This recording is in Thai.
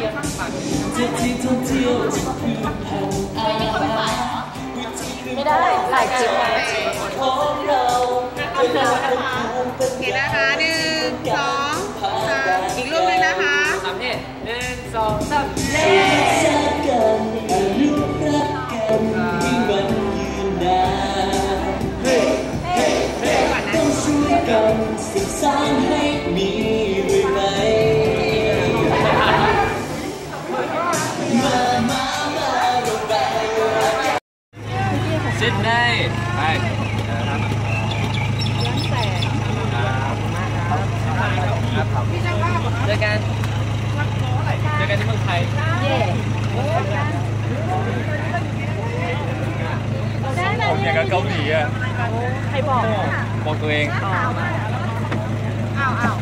ดียวข้างปากไม่ได้ถ่ายคลิปไว้โอเคนะคะหนึ่งสองสามอีกรูปหนึงนะคะสามนี่หนึ่งสองสามเล่ ซิดได้ไปครับเจอกันเจอกันที่เมืองไทยเย่ผมอย่างกับเกาหลีอะใครบอกบอกตัวเองอ้าวอ้าว